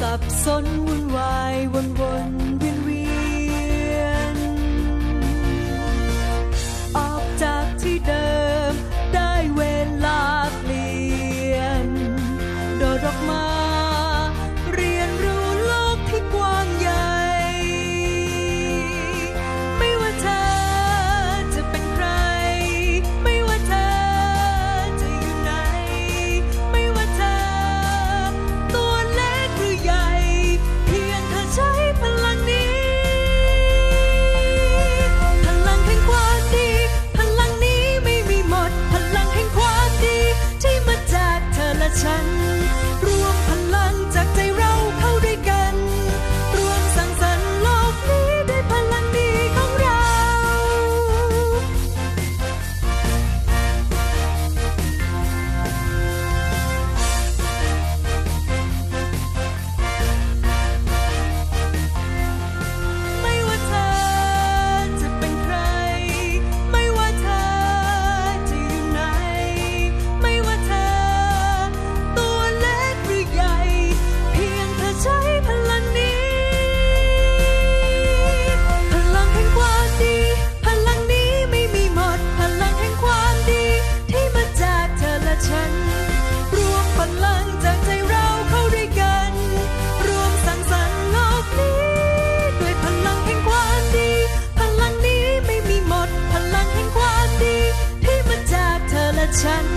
สับสนวุ่นวายวนวน turn